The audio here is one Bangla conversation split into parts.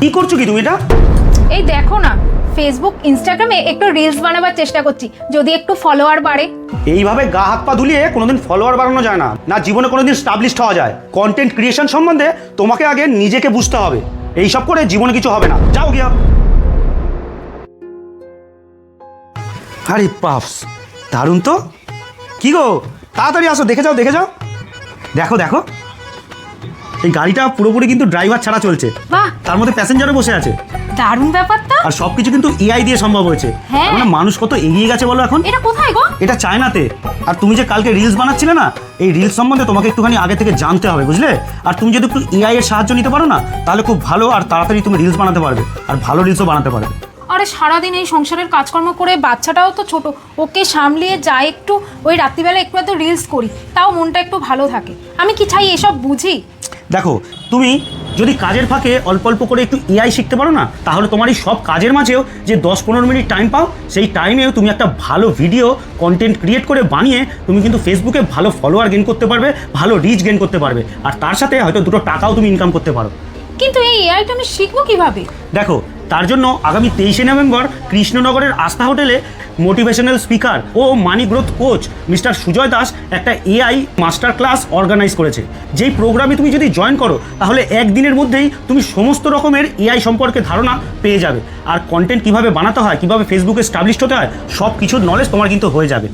কি করছ কি তুমি এটা? এই দেখো না ফেসবুক ইনস্টাগ্রামে একটু রিলস বানাবার চেষ্টা করছি। যদি একটু ফলোয়ার বাড়ে। এইভাবে গা হাত পা ধুলিয়ে কোনোদিন ফলোয়ার বাড়ানো যায় না না জীবনে কোনোদিন স্টাবলিশড হওয়া যায়। কন্টেন্ট ক্রিয়েশন সম্বন্ধে তোমাকে আগে নিজেকে বুঝতে হবে। এইসব করে জীবনে কিছু হবে না। যাও গিয়া। আরে পাপস দারুণ তো। কি গো তাড়াতাড়ি আসো দেখে যাও দেখে যাও। দেখো দেখো। এই গাড়িটা পুরোপুরি কিন্তু ড্রাইভার ছাড়া চলছে। বাহ। তার মধ্যে প্যাসেঞ্জারও বসে আছে। দারুণ ব্যাপারটা। আর সবকিছু কিন্তু এআই দিয়ে সম্ভব হয়েছে। হ্যাঁ। মানে মানুষ কত এগিয়ে গেছে বলো এখন? এটা কোথায় গো? এটা চায়নাতে। আর তুমি যে কালকে রিলস বানাচ্ছিলে না এই রিলস সম্বন্ধে তোমাকে একটুখানি আগে থেকে জানতে হবে বুঝলে? আর তুমি যদি একটু এআই এর সাহায্য নিতে পারো না তাহলে খুব ভালো আর তাড়াতাড়ি তুমি রিলস বানাতে পারবে। আর ভালো রিলসও বানাতে পারবে। আরে সারাদিন এই সংসারের কাজকর্ম করে বাচ্চাটাও তো ছোট ওকে সামলিয়ে যাই একটু ওই রাত্রিবেলা একটু এত রিলস করি তাও মনটা একটু ভালো থাকে। আমি কি চাই এসব বুঝি? দেখো তুমি যদি কাজের ফাঁকে অল্প অল্প করে একটু এআই শিখতে পারো না তাহলে তোমার এই সব কাজের মাঝেও যে দশ পনেরো মিনিট টাইম পাও সেই টাইমেও তুমি একটা ভালো ভিডিও কন্টেন্ট ক্রিয়েট করে বানিয়ে তুমি কিন্তু ফেসবুকে ভালো ফলোয়ার গেন করতে পারবে ভালো রিচ গেন করতে পারবে। আর তার সাথে হয়তো দুটো টাকাও তুমি ইনকাম করতে পারো। কিন্তু এই এআইটা আমি শিখব কীভাবে? দেখো তার জন্য আগামী তেইশে নভেম্বর কৃষ্ণনগরের আস্থা হোটেলে মোটিভেশনাল স্পিকার ও money growth coach mister Sujoy Das একটা এআই মাস্টার ক্লাস অর্গানাইজ করেছে। যেই প্রোগ্রামে তুমি যদি জয়েন করো তাহলে একদিনের মধ্যেই তুমি সমস্ত রকমের এআই সম্পর্কে ধারণা পেয়ে যাবে। আর কন্টেন্ট কীভাবে বানাতে হয় কীভাবে ফেসবুকে স্টাবলিশ হতে হয় সব কিছুর নলেজ তোমার কিন্তু হয়ে যাবে।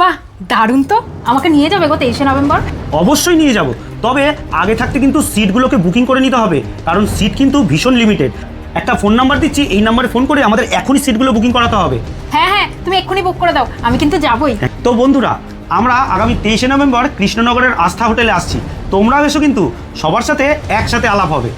বাহ দারুণ তো। আমাকে নিয়ে যাবে গো তেইশে নভেম্বর? অবশ্যই নিয়ে যাব। তবে আগে থাকতে কিন্তু সিটগুলোকে বুকিং করে নিতে হবে। কারণ সিট কিন্তু ভীষণ লিমিটেড একটা ফোন নাম্বার দিচ্ছি এই নাম্বারে ফোন করে আমাদের এখনই সিটগুলো বুকিং করাতে হবে। হ্যাঁ হ্যাঁ তুমি এক্ষুনি বুক করে দাও আমি কিন্তু যাবই। তো বন্ধুরা আমরা আগামী তেইশে নভেম্বর কৃষ্ণনগরের আস্থা হোটেলে আসছি। তোমরাও এসো কিন্তু সবার সাথে একসাথে আলাপ হবে।